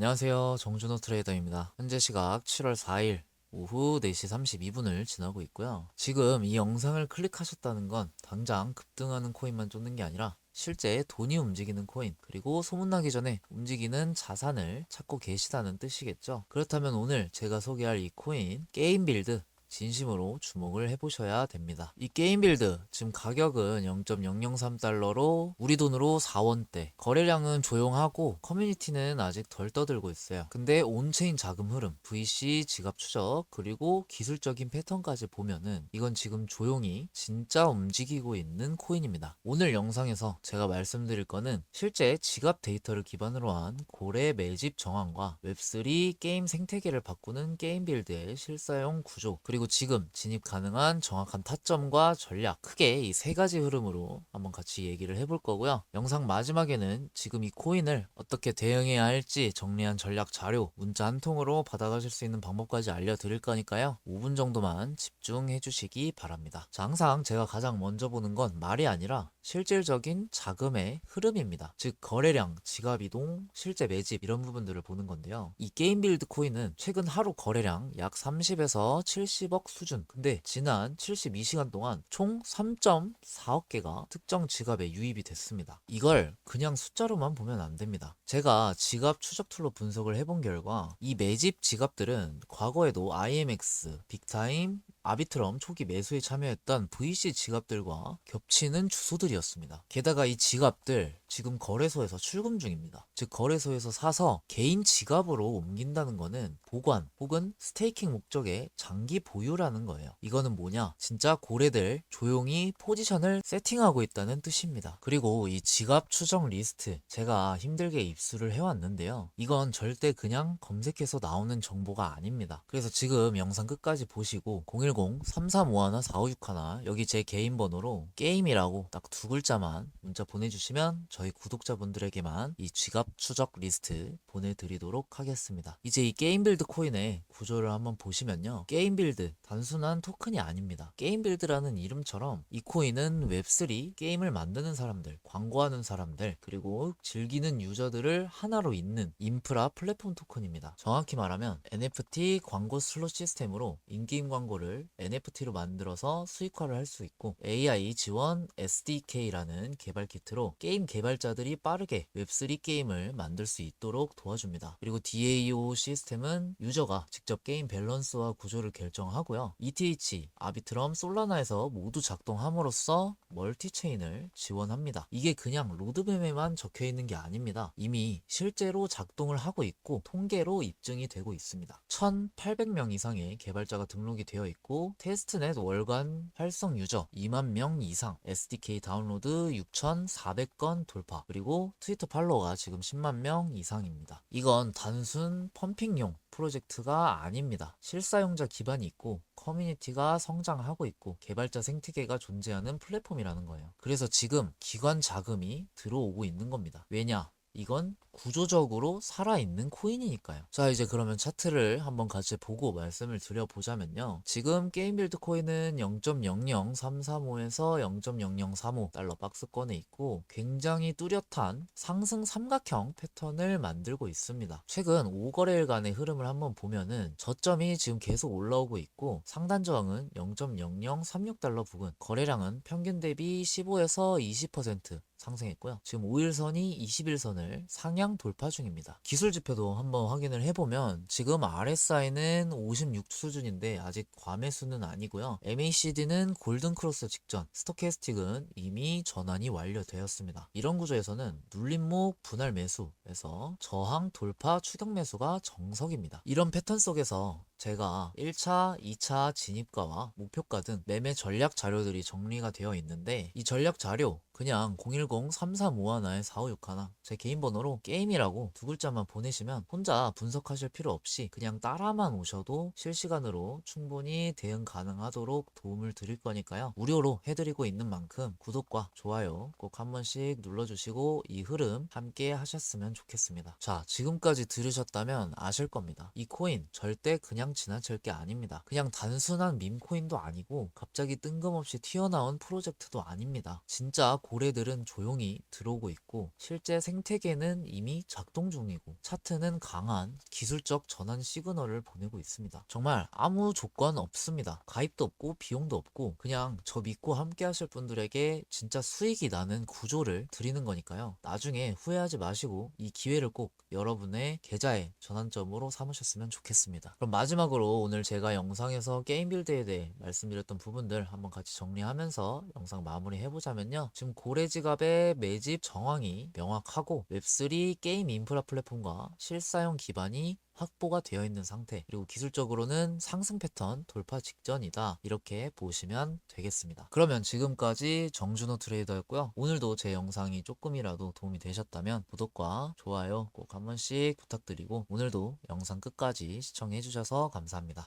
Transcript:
안녕하세요. 정준호 트레이더입니다. 현재 시각 7월 4일 오후 4시 32분을 지나고 있고요. 지금 이 영상을 클릭하셨다는 건 당장 급등하는 코인만 쫓는 게 아니라 실제 돈이 움직이는 코인, 그리고 소문나기 전에 움직이는 자산을 찾고 계시다는 뜻이겠죠. 그렇다면 오늘 제가 소개할 이 코인, 게임 빌드, 진심으로 주목을 해보셔야 됩니다. 이 게임 빌드 지금 가격은 0.003달러로 우리 돈으로 4원대 거래량은 조용하고 커뮤니티는 아직 덜 떠들고 있어요. 근데 온체인 자금 흐름, VC 지갑 추적 그리고 기술적인 패턴까지 보면은 이건 지금 조용히 진짜 움직이고 있는 코인입니다. 오늘 영상에서 제가 말씀드릴 거는 실제 지갑 데이터를 기반으로 한 고래 매집 정황과 웹3 게임 생태계를 바꾸는 게임 빌드의 실사용 구조 그리고 지금 진입 가능한 정확한 타점과 전략 크게 이 세 가지 흐름으로 한번 같이 얘기를 해볼 거고요. 영상 마지막에는 지금 이 코인을 어떻게 대응해야 할지 정리한 전략 자료 문자 한 통으로 받아가실 수 있는 방법까지 알려드릴 거니까요. 5분 정도만 집중해 주시기 바랍니다. 자, 항상 제가 가장 먼저 보는 건 말이 아니라 실질적인 자금의 흐름입니다. 즉 거래량, 지갑 이동, 실제 매집 이런 부분들을 보는 건데요. 이 게임 빌드 코인은 최근 하루 거래량 약 30에서 70억 수준. 근데 지난 72시간 동안 총 3.4억 개가 특정 지갑에 유입이 됐습니다. 이걸 그냥 숫자로만 보면 안 됩니다. 제가 지갑 추적 툴로 분석을 해본 결과 이 매집 지갑들은 과거에도 IMX, 빅타임, 아비트럼 초기 매수에 참여했던 VC 지갑들과 겹치는 주소들이었습니다. 게다가 이 지갑들 지금 거래소에서 출금 중입니다. 즉 거래소에서 사서 개인 지갑으로 옮긴다는 거는 보관 혹은 스테이킹 목적의 장기 보유라는 거예요. 이거는 뭐냐? 진짜 고래들 조용히 포지션을 세팅하고 있다는 뜻입니다. 그리고 이 지갑 추정 리스트 제가 힘들게 입수를 해왔는데요. 이건 절대 그냥 검색해서 나오는 정보가 아닙니다. 그래서 지금 영상 끝까지 보시고 010-3351-4561 여기 제 개인 번호로 게임이라고 딱 두 글자만 문자 보내주시면 저희 구독자분들에게만 이 지갑 추적 리스트 보내드리도록 하겠습니다. 이제 이 게임 빌드 코인의 구조를 한번 보시면요. 게임 빌드 단순한 토큰이 아닙니다. 게임 빌드라는 이름처럼 이 코인은 웹3 게임을 만드는 사람들, 광고하는 사람들, 그리고 즐기는 유저들을 하나로 잇는 인프라 플랫폼 토큰입니다. 정확히 말하면 NFT 광고 슬롯 시스템으로 인게임 광고를 NFT로 만들어서 수익화를 할 수 있고 AI 지원 SDK라는 개발 키트로 게임 개발자들이 빠르게 웹3 게임을 만들 수 있도록 도와줍니다. 그리고 DAO 시스템은 유저가 직접 게임 밸런스와 구조를 결정하고요. ETH, 아비트럼, 솔라나에서 모두 작동함으로써 멀티체인을 지원합니다. 이게 그냥 로드맵에만 적혀 있는 게 아닙니다. 이미 실제로 작동을 하고 있고 통계로 입증이 되고 있습니다. 1,800명 이상의 개발자가 등록이 되어 있고 테스트넷 월간 활성 유저 2만 명 이상, SDK 다운로드 6,400건 돌파, 그리고 트위터 팔로워가 지금 10만 명 이상입니다. 이건 단순 펌핑용 프로젝트가 아닙니다. 실사용자 기반이 있고 커뮤니티가 성장하고 있고 개발자 생태계가 존재하는 플랫폼이라는 거예요. 그래서 지금 기관 자금이 들어오고 있는 겁니다. 왜냐? 이건 구조적으로 살아있는 코인이니까요. 자, 이제 그러면 차트를 한번 같이 보고 말씀을 드려보자면요. 지금 게임 빌드 코인은 0.00335에서 0.0035 달러 박스권에 있고 굉장히 뚜렷한 상승 삼각형 패턴을 만들고 있습니다. 최근 5거래일간의 흐름을 한번 보면은 저점이 지금 계속 올라오고 있고 상단 저항은 0.0036달러 부근 거래량은 평균 대비 15에서 20% 상승했고요. 지금 5일선이 21선을 상향 돌파 중입니다. 기술 지표도 한번 확인을 해보면 지금 RSI는 56 수준인데 아직 과매수는 아니고요. MACD는 골든 크로스 직전, 스토캐스틱은 이미 전환이 완료되었습니다. 이런 구조에서는 눌림목 분할 매수에서 저항 돌파 추격 매수가 정석입니다. 이런 패턴 속에서 제가 1차, 2차 진입가와 목표가 등 매매 전략 자료들이 정리가 되어 있는데 이 전략 자료 그냥 010-3351-4561 제 개인 번호로 게임이라고 두 글자만 보내시면 혼자 분석하실 필요 없이 그냥 따라만 오셔도 실시간으로 충분히 대응 가능하도록 도움을 드릴 거니까요. 무료로 해드리고 있는 만큼 구독과 좋아요 꼭 한 번씩 눌러주시고 이 흐름 함께 하셨으면 좋겠습니다. 자, 지금까지 들으셨다면 아실 겁니다. 이 코인 절대 그냥 그냥 지나칠 게 아닙니다. 그냥 단순한 밈코인도 아니고 갑자기 뜬금없이 튀어나온 프로젝트도 아닙니다. 진짜 고래들은 조용히 들어오고 있고 실제 생태계는 이미 작동 중이고 차트는 강한 기술적 전환 시그널을 보내고 있습니다. 정말 아무 조건 없습니다. 가입도 없고 비용도 없고 그냥 저 믿고 함께 하실 분들에게 진짜 수익이 나는 구조를 드리는 거니까요. 나중에 후회하지 마시고 이 기회를 꼭 여러분의 계좌의 전환점으로 삼으셨으면 좋겠습니다. 그럼 마지막으로 오늘 제가 영상에서 게임 빌드에 대해 말씀드렸던 부분들 한번 같이 정리하면서 영상 마무리 해보자면요. 지금 고래지갑의 매집 정황이 명확하고 웹3 게임 인프라 플랫폼과 실사용 기반이 확보가 되어 있는 상태 그리고 기술적으로는 상승 패턴 돌파 직전이다. 이렇게 보시면 되겠습니다. 그러면 지금까지 정준호 트레이더였고요. 오늘도 제 영상이 조금이라도 도움이 되셨다면 구독과 좋아요 꼭 한 번씩 부탁드리고 오늘도 영상 끝까지 시청해 주셔서 감사합니다